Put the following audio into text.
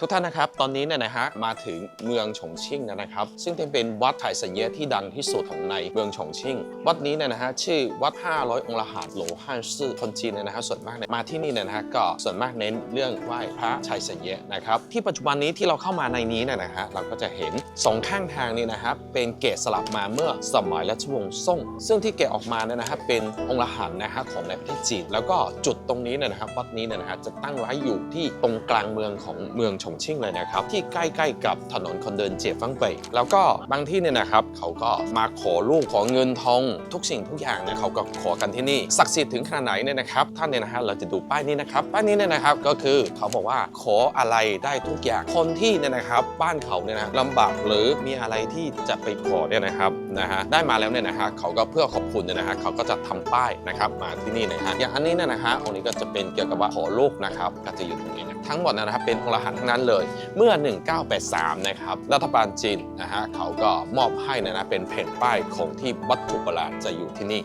ทุกท่านนะครับ ตอนนี้เนี่ยนะฮะ มาถึงเมืองฉงชิ่งนะครับ ซึ่งเป็นวัดไถเสเยที่ดังที่สุดของในเมืองฉงชิ่ง วัดนี้เนี่ยนะฮะ ชื่อวัด 500 องค์ละหาดโหลฮั่นซื่อคนจีนเนี่ยนะฮะ ส่วนมากเนี่ยมาที่นี่เนี่ยนะฮะ ก็ส่วนมากเน้นเรื่องไหว้พระไถเสเยนะครับ ที่ปัจจุบันนี้ที่เราเข้ามาในนี้เนี่ยนะฮะ เราก็จะเห็นสองข้างทางนี่นะครับ เป็นเกศสลักมาเมื่อสมัยรัชวงศ์ซ่ง ซึ่งที่แกะออกมาเนี่ยนะฮะ เป็นองค์ละหันนะฮะของในประเทศจีน แล้วก็จุดตรงนี้เนี่ยนะครับ วัดนี้เนี่ยนะฮะ จะตั้งไว้อยู่ที่ตรงกลางเมืองของเมืองฉงชิ่งเลยนะครับ ที่ใกล้ๆกับถนนคนเดินเจียฟังเป่ยแล้วก็บางที่เนี่ยนะครับเขาก็มาขอลูกขอเงินทองทุกสิ่งทุกอย่างเนี่ยเขาก็ขอกันที่นี่ศักดิ์สิทธิ์ถึงขนาดไหนเนี่ยนะครับท่านเนี่ยนะฮะเราจะดูป้ายนี้นะครับป้ายนี้เนี่ยนะครับก็คือเขาบอกว่าขออะไรได้ทุกอย่างคนที่เนี่ยนะครับ บ้านเขาเนี่ยนะลำบากหรือมีอะไรที่จะไปขอเนี่ยนะครับนะฮะได้มาแล้วเนี่ยนะฮะเขาก็เพื่อขอบคุณเนี่ยนะฮะเขาก็จะทำป้ายนะครับมาที่นี่นะฮะอย่างอันนี้เนี่ยนะฮะองค์นี้ก็จะเป็นเกี่ยวกับว่าขอลูกนะครับก็จะอยู่ตรงนี้นะทั้งหมดนะครับเป็นองค์ละหันทั้งนั้นเลย เมื่อ 1983 นะครับรัฐบาลจีนนะฮะเขาก็มอบให้นะนะเป็นแผ่นป้ายของที่วัตถุประหลาดจะอยู่ที่นี่